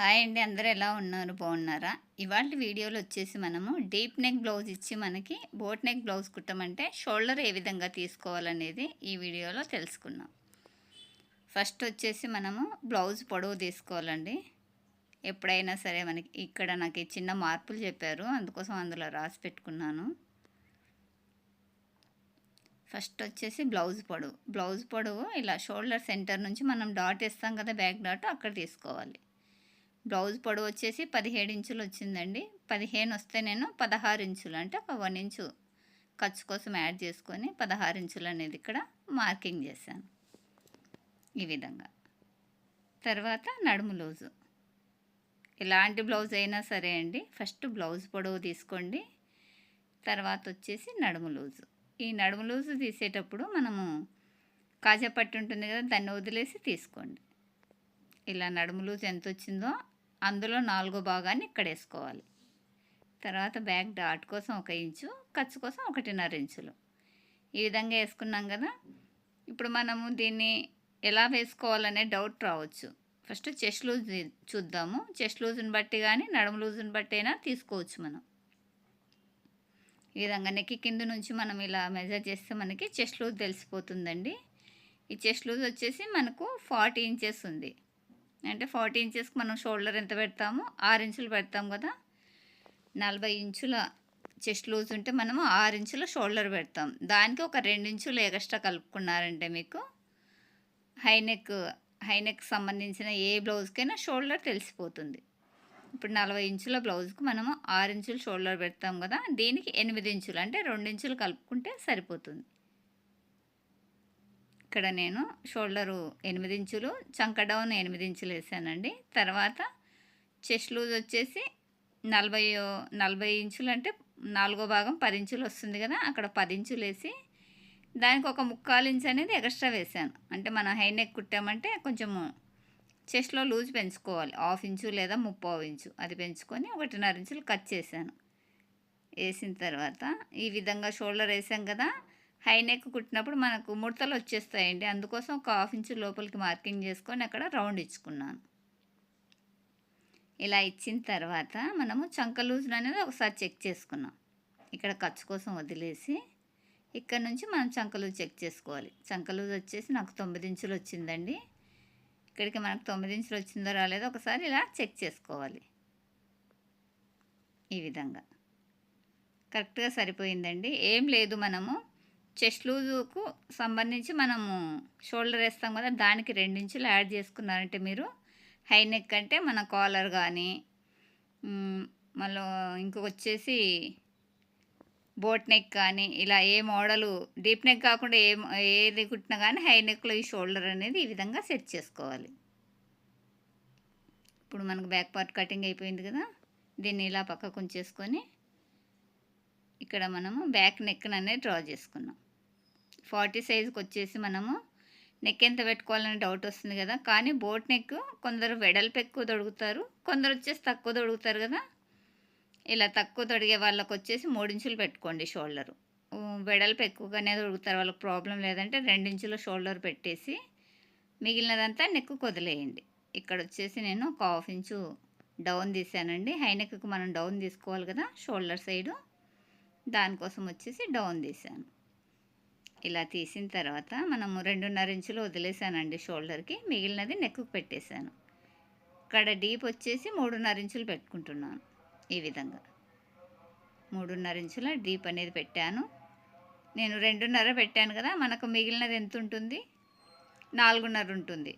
Hi అండి అందరూ ఎలా ఉన్నారు? బాగున్నారా? ఇవాళ వీడియోలో వచ్చేసి మనము డీప్ నెక్ బ్లౌజ్ ఇచ్చి మనకి బోట్ నెక్ బ్లౌజ్ కుట్టమంటే షోల్డర్ ఏ విధంగా తీసుకోవాలనేది ఈ వీడియోలో తెలుసుకున్నాం ఫస్ట్ వచ్చేసి మనము బ్లౌజ్ పొడవు తీసుకోవాలండి. ఎప్పుడైనా సరే మనకి ఇక్కడ నాకు చిన్న మార్పులు చెప్పారు అందుకోసం అందులో రాసి పెట్టుకున్నాను. ఫస్ట్ వచ్చేసి బ్లౌజ్ పొడవు. బ్లౌజ్ పొడవు ఇలా షోల్డర్ సెంటర్ నుంచి మనం డాట్ ఇస్తాం కదా బ్యాక్ డాట్ అక్కడ తీసుకోవాలి. బ్లౌజ్ పొడవు వచ్చేసి పదిహేడు ఇంచులు వచ్చిందండి. పదిహేను వస్తే నేను పదహారు ఇంచులు అంటే ఒక వన్ ఇంచు ఖర్చు కోసం యాడ్ చేసుకొని పదహారు ఇంచులు అనేది ఇక్కడ మార్కింగ్ చేశాను. ఈ విధంగా. తర్వాత నడుము లూజు. ఎలాంటి బ్లౌజ్ అయినా సరే అండి ఫస్ట్ బ్లౌజ్ పొడవు తీసుకోండి. తర్వాత వచ్చేసి నడుము లూజు. ఈ నడుము లూజు తీసేటప్పుడు మనము కాజా పట్టు ఉంటుంది కదా దాన్ని వదిలేసి తీసుకోండి. ఇలా నడుము లూజ్ ఎంత వచ్చిందో అందులో నాలుగో భాగాన్ని ఇక్కడ వేసుకోవాలి తర్వాత బ్యాక్ డాట్ కోసం ఒక ఇంచు ఖర్చు కోసం ఒకటిన్నర ఇంచులు. ఈ విధంగా వేసుకున్నాం కదా. ఇప్పుడు మనము దీన్ని ఎలా వేసుకోవాలనే డౌట్ రావచ్చు. ఫస్ట్ చెస్ట్ లూజ్ చూద్దాము. చెస్ట్ లూజ్ని బట్టి కానీ నడుము లూజ్ని బట్టి అయినా తీసుకోవచ్చు మనం. ఈ విధంగా నెక్కి కింద నుంచి మనం ఇలా మెజర్ చేస్తే మనకి చెస్ట్ లూజ్ తెలిసిపోతుందండి. ఈ చెస్ట్ లూజ్ వచ్చేసి మనకు ఫార్టీ ఇంచెస్ ఉంది. అంటే ఫార్టీ ఇంచెస్కి మనం షోల్డర్ ఎంత పెడతామో ఆరు ఇంచులు పెడతాం కదా. నలభై ఇంచుల చెస్ట్ లూజ్ ఉంటే మనము ఆరు ఇంచుల షోల్డర్ పెడతాం. దానికి ఒక రెండు ఇంచులు ఎక్స్ట్రా కలుపుకున్నారంటే మీకు హైనెక్ హైనెక్ సంబంధించిన ఏ బ్లౌజ్కైనా షోల్డర్ తెలిసిపోతుంది. ఇప్పుడు నలభై ఇంచుల బ్లౌజ్కి మనము ఆరు ఇంచులు షోల్డర్ పెడతాం కదా. దీనికి ఎనిమిది ఇంచులు అంటే రెండు ఇంచులు కలుపుకుంటే సరిపోతుంది. ఇక్కడ నేను షోల్డరు ఎనిమిది ఇంచులు చంక డౌన్ ఎనిమిది ఇంచులు వేసానండి. తర్వాత చెస్ట్ లూజ్ వచ్చేసి నలభై నలభై ఇంచులు అంటే నాలుగో భాగం పది ఇంచులు వస్తుంది కదా అక్కడ పది ఇంచులు వేసి దానికి ఒక ముక్కాలు ఇంచు అనేది ఎక్స్ట్రా వేసాను. అంటే మనం హై నెక్ కుట్టామంటే కొంచెము చెస్ట్లో లూజ్ పెంచుకోవాలి. హాఫ్ ఇంచు లేదా ముప్పావు ఇంచు అది పెంచుకొని ఒకటిన్నర ఇంచులు కట్ చేశాను. వేసిన తర్వాత ఈ విధంగా షోల్డర్ వేసాం కదా హై నెక్ కుట్టినప్పుడు మనకు ముడతలు వచ్చేస్తాయండి. అందుకోసం ఒక హాఫ్ ఇంచు లోపలికి మార్కింగ్ చేసుకొని అక్కడ రౌండ్ ఇచ్చుకున్నాను. ఇలా ఇచ్చిన తర్వాత మనము చంక లూజ్ అనేది ఒకసారి చెక్ చేసుకున్నాం. ఇక్కడ ఖర్చు కోసం వదిలేసి ఇక్కడ నుంచి మనం చంక లూజ్ చెక్ చేసుకోవాలి. చంక లూజ్ వచ్చేసి నాకు తొమ్మిది ఇంచులు వచ్చిందండి. ఇక్కడికి మనకు తొమ్మిది ఇంచులు వచ్చిందో రాలేదో ఒకసారి ఇలా చెక్ చేసుకోవాలి. ఈ విధంగా. కరెక్ట్గా సరిపోయిందండి. ఏం లేదు మనము. చెస్ట్ లూజుకు సంబంధించి మనము షోల్డర్ వేస్తాం కదా దానికి రెండించులు యాడ్ చేసుకున్నారంటే మీరు హై నెక్ అంటే మన కాలర్ కానీ మళ్ళీ ఇంకొక వచ్చేసి బోట్ నెక్ కానీ ఇలా ఏ మోడలు డీప్ నెక్ కాకుండా ఏ ఏది కుట్టినా కానీ హై నెక్లో ఈ షోల్డర్ అనేది ఈ విధంగా సెట్ చేసుకోవాలి. ఇప్పుడు మనకు బ్యాక్ పార్ట్ కటింగ్ అయిపోయింది కదా దీన్ని ఇలా పక్కకు ఉంచేసుకొని ఇక్కడ మనము బ్యాక్ నెక్ని అనేది డ్రా చేసుకున్నాం. ఫార్టీ సైజ్కి వచ్చేసి మనము నెక్ ఎంత పెట్టుకోవాలని డౌట్ వస్తుంది కదా కానీ బోట్ నెక్ కొందరు వెడల్పు ఎక్కువ తొడుగుతారు కొందరు వచ్చేసి తక్కువ తొడుగుతారు కదా. ఇలా తక్కువ తొడిగే వాళ్ళకి వచ్చేసి మూడించులు పెట్టుకోండి షోల్డరు. వెడల్పు ఎక్కువగానే తొడుగుతారు వాళ్ళకి ప్రాబ్లం లేదంటే రెండించుల షోల్డర్ పెట్టేసి మిగిలినదంతా నెక్ కొదిలేయండి. ఇక్కడ వచ్చేసి నేను ఒక హాఫ్ ఇంచు డౌన్ తీసానండి. హై నెక్కి మనం డౌన్ తీసుకోవాలి కదా షోల్డర్ సైడు. దానికోసం వచ్చేసి డౌన్ తీసాను. ఇలా తీసిన తర్వాత మనము రెండున్నర ఇంచులు వదిలేసానండి షోల్డర్కి మిగిలినది నెక్కు పెట్టేశాను ఇక్కడ డీప్ వచ్చేసి మూడున్నర ఇంచులు పెట్టుకుంటున్నాను ఈ విధంగా. మూడున్నర ఇంచుల డీప్ అనేది పెట్టాను. నేను రెండున్నర పెట్టాను కదా మనకు మిగిలినది ఎంత ఉంటుంది? నాలుగున్నర ఉంటుంది.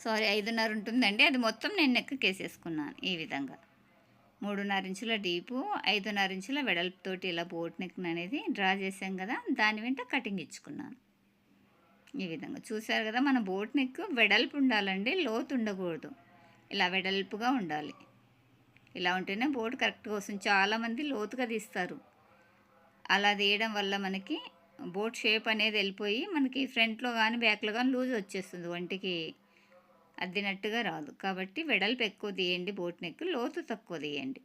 సారీ ఐదున్నర ఉంటుందండి. అది మొత్తం నేను నెక్కకేసేసుకున్నాను ఈ విధంగా. మూడున్నర ఇంచుల డీపు ఐదున్నర ఇంచుల వెడల్పుతోటి ఇలా బోట్ నెక్ అనేది డ్రా చేసాం కదా దాని వెంట కటింగ్ ఇచ్చుకున్నాను. ఈ విధంగా చూసారు కదా మన బోట్ నెక్ వెడల్పు ఉండాలండి లోతు ఉండకూడదు. ఇలా వెడల్పుగా ఉండాలి. ఇలా ఉంటేనే బోట్ కరెక్ట్గా వస్తుంది. చాలామంది లోతుగా తీస్తారు. అలా తీయడం వల్ల మనకి బోట్ షేప్ అనేది వెళ్ళిపోయి మనకి ఫ్రంట్లో కానీ బ్యాక్లో కానీ లూజ్ వచ్చేస్తుంది ఒంటికి. అద్దినట్టుగా రాదు. కాబట్టి వెడల్పు ఎక్కువ తీయండి బోట్ నెక్ లోతు తక్కువ తీయండి.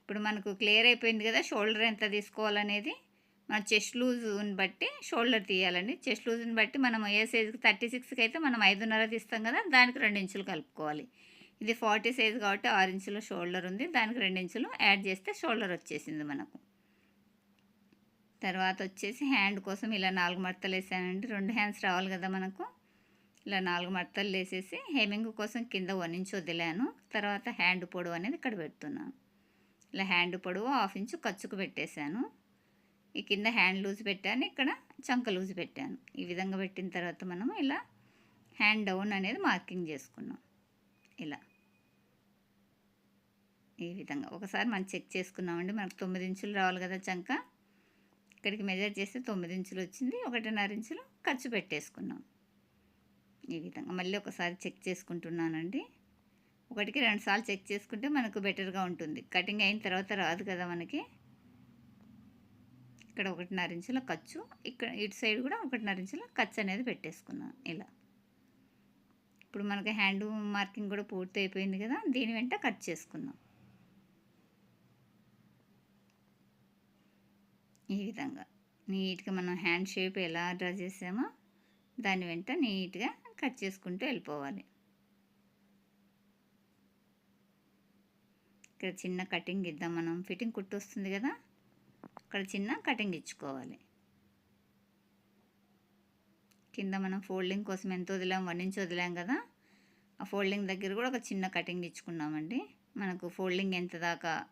ఇప్పుడు మనకు క్లియర్ అయిపోయింది కదా షోల్డర్ ఎంత తీసుకోవాలనేది. మన చెస్ట్ లూజ్ని బట్టి షోల్డర్ తీయాలండి. చెస్ట్ లూజ్ని బట్టి మనం ఏ సైజుకి థర్టీ సిక్స్కి అయితే మనం ఐదున్నర తీస్తాం కదా దానికి రెండు ఇంచులు కలుపుకోవాలి. ఇది ఫార్టీ సైజ్ కాబట్టి ఆరు ఇంచుల షోల్డర్ ఉంది. దానికి రెండు ఇంచులు యాడ్ చేస్తే షోల్డర్ వచ్చేసింది మనకు. తర్వాత వచ్చేసి హ్యాండ్ కోసం ఇలా నాలుగు మడతలు వేసానండి. రెండు హ్యాండ్స్ రావాలి కదా మనకు. ఇలా నాలుగు మడతలు వేసేసి హెమింగ్ కోసం కింద వన్ ఇంచ్ వదిలాను. తర్వాత హ్యాండ్ పొడవు అనేది ఇక్కడ పెడుతున్నాను. ఇలా హ్యాండ్ పొడవు హాఫ్ ఇంచు ఖర్చుకు పెట్టేశాను. ఈ కింద హ్యాండ్ లూజ్ పెట్టాను ఇక్కడ చంక లూజ్ పెట్టాను. ఈ విధంగా పెట్టిన తర్వాత మనం ఇలా హ్యాండ్ డౌన్ అనేది మార్కింగ్ చేసుకున్నాం. ఇలా. ఈ విధంగా. ఒకసారి మనం చెక్ చేసుకున్నామండి మనకు తొమ్మిది ఇంచులు రావాలి కదా చంక. ఇక్కడికి మెజర్ చేస్తే తొమ్మిది ఇంచులు వచ్చింది ఒకటిన్నర ఇంచులు ఖర్చు పెట్టేసుకున్నాం. ఈ విధంగా. మళ్ళీ ఒకసారి చెక్ చేసుకుంటున్నానండి. ఒకటికి రెండు సార్లు చెక్ చేసుకుంటే మనకు బెటర్గా ఉంటుంది. కటింగ్ అయిన తర్వాత రాదు కదా మనకి. ఇక్కడ ఒకటిన్నర ఇంచుల ఖర్చు. ఇక్కడ ఇటు సైడ్ కూడా ఒకటిన్నర ఇంచుల ఖర్చు అనేది పెట్టేసుకున్నాను ఇలా. ఇప్పుడు మనకి హ్యాండ్ మార్కింగ్ కూడా పూర్తి అయిపోయింది కదా దీని వెంట కట్ చేసుకుందాం. ఈ విధంగా. నీట్గా మనం హ్యాండ్ షేప్ ఎలా డ్రా చేసామో దాని వెంట నీట్గా కట్ చేసుకుంటూ వెళ్ళిపోవాలి. ఇక్కడ చిన్న కటింగ్ ఇద్దాం మనం. ఫిట్టింగ్ కుట్టు వస్తుంది కదా? అక్కడ చిన్న కటింగ్ ఇచ్చుకోవాలి. కింద మనం ఫోల్డింగ్ కోసం ఎంత వదిలాం? వన్ ఇంచ్ వదిలాం కదా? ఆ ఫోల్డింగ్ దగ్గర కూడా ఒక చిన్న కటింగ్ ఇచ్చుకున్నామండి. మనకు ఫోల్డింగ్ ఎంత దాకా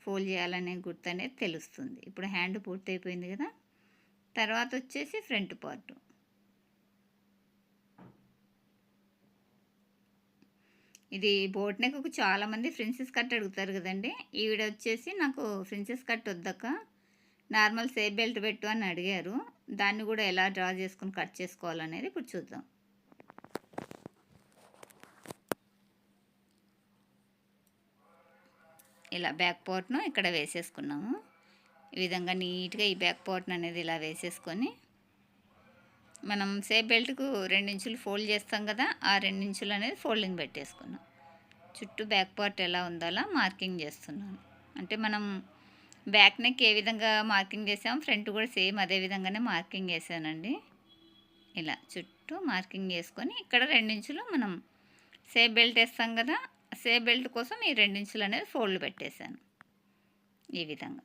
ఫోల్డ్ చేయాలనే గుర్తు అనేది తెలుస్తుంది. ఇప్పుడు హ్యాండ్ పూర్తయిపోయింది కదా? తర్వాత వచ్చేసి ఫ్రంట్ పార్ట్. ఇది బోట్ నెక్కు చాలామంది ఫ్రిన్సెస్ కట్ అడుగుతారు కదండి. ఈవిడ వచ్చేసి నాకు ఫ్రిన్సెస్ కట్ వద్దక నార్మల్ సేఫ్ బెల్ట్ పెట్టు అని అడిగారు. దాన్ని కూడా ఎలా డ్రా చేసుకుని కట్ చేసుకోవాలనేది ఇప్పుడు చూద్దాం. ఇలా బ్యాక్ పార్ట్ను ఇక్కడ వేసేసుకున్నాము. ఈ విధంగా నీట్గా ఈ బ్యాక్ పార్ట్ను అనేది ఇలా వేసేసుకొని మనం సేఫ్ బెల్ట్కు రెండించులు ఫోల్డ్ చేస్తాం కదా ఆ రెండించులు అనేది ఫోల్డింగ్ పెట్టేసుకున్నాం. చుట్టూ బ్యాక్ పార్ట్ ఎలా ఉందో అలా మార్కింగ్ చేస్తున్నాను. అంటే మనం బ్యాక్ నెక్ ఏ విధంగా మార్కింగ్ చేసాం ఫ్రంట్ కూడా సేమ్ అదే విధంగానే మార్కింగ్ చేశానండి. ఇలా చుట్టూ మార్కింగ్ చేసుకొని ఇక్కడ రెండించులు మనం సేఫ్ బెల్ట్ వేస్తాం కదా సేఫ్ బెల్ట్ కోసం ఈ రెండించులు అనేది ఫోల్డ్ పెట్టేశాను. ఈ విధంగా.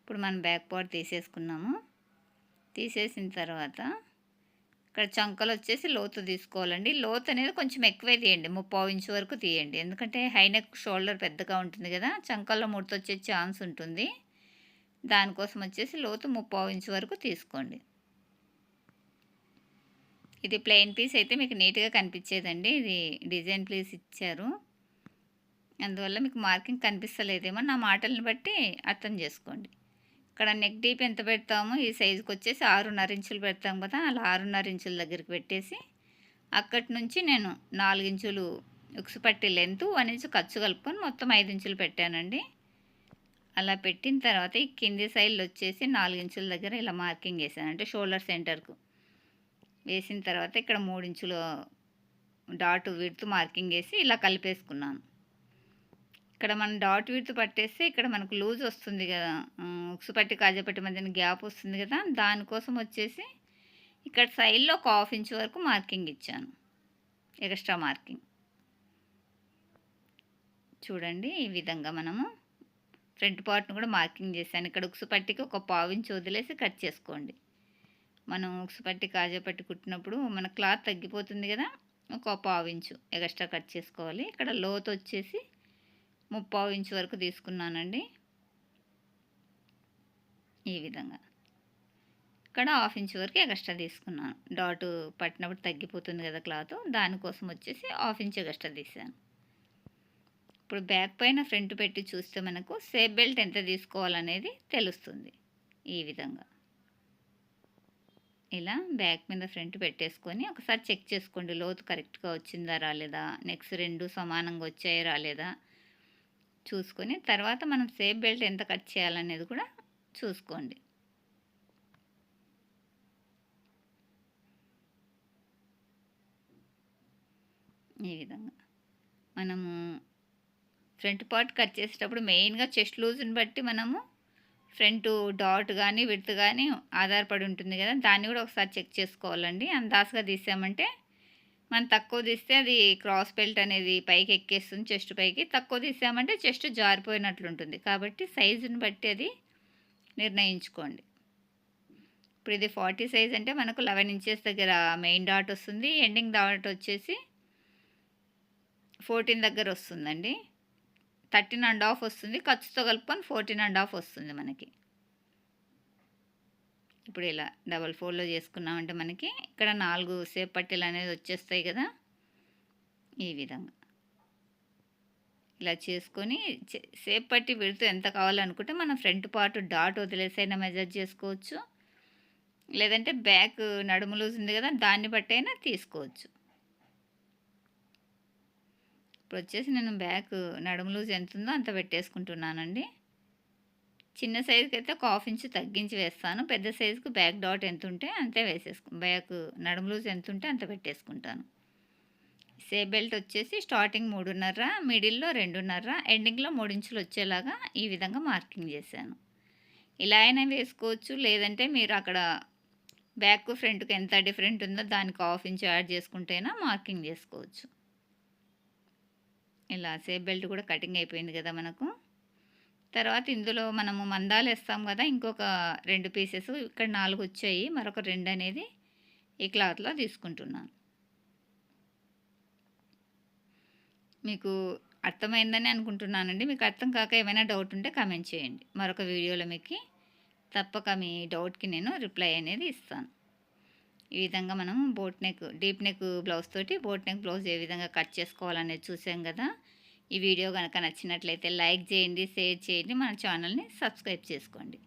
ఇప్పుడు మనం బ్యాక్ పార్ట్ తీసేసుకున్నాము. తీసేసిన తర్వాత ఇక్కడ చంకలు వచ్చేసి లోతు తీసుకోవాలండి. లోతు అనేది కొంచెం ఎక్కువే తీయండి. ముప్పావు ఇంచు వరకు తీయండి. ఎందుకంటే హైనెక్ షోల్డర్ పెద్దగా ఉంటుంది కదా చంకల్లో ముడత ఛాన్స్ ఉంటుంది. దానికోసం వచ్చేసి లోతు ముప్పావు ఇంచు వరకు తీసుకోండి. ఇది ప్లెయిన్ పీస్ అయితే మీకు నీట్గా కనిపించేదండి. ఇది డిజైన్ పీస్ ఇచ్చారు. అందువల్ల మీకు మార్కింగ్ కనిపిస్తలేదేమో నా మాటలను బట్టి అర్థం చేసుకోండి. ఇక్కడ నెక్ డీప్ ఎంత పెడతామో ఈ సైజుకి వచ్చేసి ఆరున్నర ఇంచులు పెడతాం కదా అలా ఆరున్నర ఇంచుల దగ్గరికి పెట్టేసి అక్కడి నుంచి నేను నాలుగు ఇంచులు ఉక్సు పట్టి లెంత్ వన్ ఇంచు ఖర్చు కలుపుకొని మొత్తం ఐదు ఇంచులు పెట్టానండి. అలా పెట్టిన తర్వాత ఈ కింది సైడ్లు వచ్చేసి నాలుగు ఇంచుల దగ్గర ఇలా మార్కింగ్ వేసాను అంటే షోల్డర్ సెంటర్కు వేసిన తర్వాత ఇక్కడ మూడు ఇంచులు డాట్ విడుతూ మార్కింగ్ వేసి ఇలా కలిపేసుకున్నాను. ఇక్కడ మనం డాట్ విడుతూ పట్టేస్తే ఇక్కడ మనకు లూజ్ వస్తుంది కదా. ఉక్సు పట్టి కాజపట్టి మధ్యన గ్యాప్ వస్తుంది కదా. దానికోసం వచ్చేసి ఇక్కడ సైడ్లో ఒక హాఫ్ ఇంచ్ వరకు మార్కింగ్ ఇచ్చాను. Extra marking. చూడండి ఈ విధంగా మనము ఫ్రంట్ పార్ట్ను కూడా మార్కింగ్ చేశాను. ఇక్కడ ఉక్సు పట్టికి ఒక పావు ఇంచ్ వదిలేసి కట్ చేసుకోండి. మనం ఉక్సు పట్టి కాజా పట్టి కుట్టినప్పుడు మన క్లాత్ తగ్గిపోతుంది కదా. ఒక పావు ఇంచు ఎక్స్ట్రా కట్ చేసుకోవాలి. ఇక్కడ లోతు వచ్చేసి ముప్పావు ఇంచు వరకు తీసుకున్నానండి. ఈ విధంగా. ఇక్కడ హాఫ్ ఇంచ్ వరకు ఎక్స్ట్రా తీసుకున్నాను. డాట్ పట్టినప్పుడు తగ్గిపోతుంది కదా క్లాత్. దానికోసం వచ్చేసి హాఫ్ ఇంచ్ ఎక్స్ట్రా తీసాను. ఇప్పుడు బ్యాక్ పైన ఫ్రంట్ పెట్టి చూస్తే మనకు సేఫ్ బెల్ట్ ఎంత తీసుకోవాలనేది తెలుస్తుంది. ఈ విధంగా. ఇలా బ్యాక్ మీద ఫ్రంట్ పెట్టేసుకొని ఒకసారి చెక్ చేసుకోండి. లోతు కరెక్ట్గా వచ్చిందా రాలేదా? నెక్స్ట్ రెండు సమానంగా వచ్చాయి రాలేదా? చూసుకొని తర్వాత మనం సేఫ్ బెల్ట్ ఎంత కట్ చేయాలనేది కూడా చూసుకోండి. ఈ విధంగా మనము ఫ్రంట్ పార్ట్ కట్ చేసేటప్పుడు మెయిన్గా చెస్ట్ లూజ్ని బట్టి మనము ఫ్రంట్ డాట్ కానీ విడ్త్ కానీ ఆధారపడి ఉంటుంది కదా దాన్ని కూడా ఒకసారి చెక్ చేసుకోవాలండి. అందాసుగా తీసామంటే మనం తక్కువ తీస్తే అది క్రాస్ బెల్ట్ అనేది పైకి ఎక్కేస్తుంది చెస్ట్ పైకి. తక్కువ తీసామంటే చెస్ట్ జారిపోయినట్లు ఉంటుంది కాబట్టి సైజుని బట్టి అది నిర్ణయించుకోండి. ఇప్పుడు ఇది ఫార్టీ సైజ్ అంటే మనకు లెవెన్ ఇంచెస్ దగ్గర మెయిన్ డాట్ వస్తుంది. ఎండింగ్ డాట్ వచ్చేసి ఫోర్టీన్ దగ్గర వస్తుందండి. థర్టీన్ అండ్ హాఫ్ వస్తుంది. ఖర్చుతో కలుపుకొని ఫోర్టీన్ అండ్ హాఫ్ వస్తుంది మనకి. ఇప్పుడు ఇలా డబల్ ఫోర్లో చేసుకున్నామంటే మనకి ఇక్కడ నాలుగు సేప్ పట్టీలు అనేది వచ్చేస్తాయి కదా. ఈ విధంగా. ఇలా చేసుకొని సేప్ పట్టి విడుతూ ఎంత కావాలనుకుంటే మనం ఫ్రంట్ పార్ట్ డాట్ వదిలేసైనా మెజర్ చేసుకోవచ్చు. లేదంటే బ్యాక్ నడుము లూజ్ ఉంది కదా దాన్ని బట్టి అయినా తీసుకోవచ్చు. ఇప్పుడు వచ్చేసి నేను బ్యాక్ నడుము లూజ్ ఎంత ఉందో అంత పెట్టేసుకుంటున్నానండి. చిన్న సైజుకి అయితే ఒక హాఫ్ ఇంచ్ తగ్గించి వేస్తాను. పెద్ద సైజుకు బ్యాక్ డాట్ ఎంత ఉంటే అంతే వేసేసుకు బ్యాక్ నడుము లూజ్ ఎంత ఉంటే అంత పెట్టేసుకుంటాను. సేఫ్ బెల్ట్ వచ్చేసి స్టార్టింగ్ మూడున్నర మిడిల్లో రెండున్నర ఎండింగ్లో మూడించులు వచ్చేలాగా ఈ విధంగా మార్కింగ్ చేశాను. ఇలా అయినా వేసుకోవచ్చు. లేదంటే మీరు అక్కడ బ్యాక్ ఫ్రంట్కి ఎంత డిఫరెంట్ ఉందో దానికి హాఫ్ ఇంచ్ యాడ్ చేసుకుంటేనా మార్కింగ్ చేసుకోవచ్చు. ఇలా సేఫ్ బెల్ట్ కూడా కటింగ్ అయిపోయింది కదా మనకు. తర్వాత ఇందులో మనము మందాలు వేస్తాం కదా ఇంకొక రెండు పీసెస్ ఇక్కడ నాలుగు వచ్చాయి మరొక రెండు అనేది ఈ క్లాత్లో తీసుకుంటున్నాను. మీకు అర్థమైందని అనుకుంటున్నానండి. మీకు అర్థం కాక ఏమైనా డౌట్ ఉంటే కమెంట్ చేయండి. మరొక వీడియోలో మీకు తప్పక మీ డౌట్కి నేను రిప్లై అనేది ఇస్తాను. ఈ విధంగా మనం boat neck deep neck blouse తోటి బోట్ నెక్ బ్లౌజ్ ఏ విధంగా కట్ చేసుకోవాలనేది చూసాం కదా ఈ వీడియో కనుక నచ్చినట్లయితే లైక్ చేయండి షేర్ చేయండి మన ఛానల్ని సబ్స్క్రైబ్ చేసుకోండి.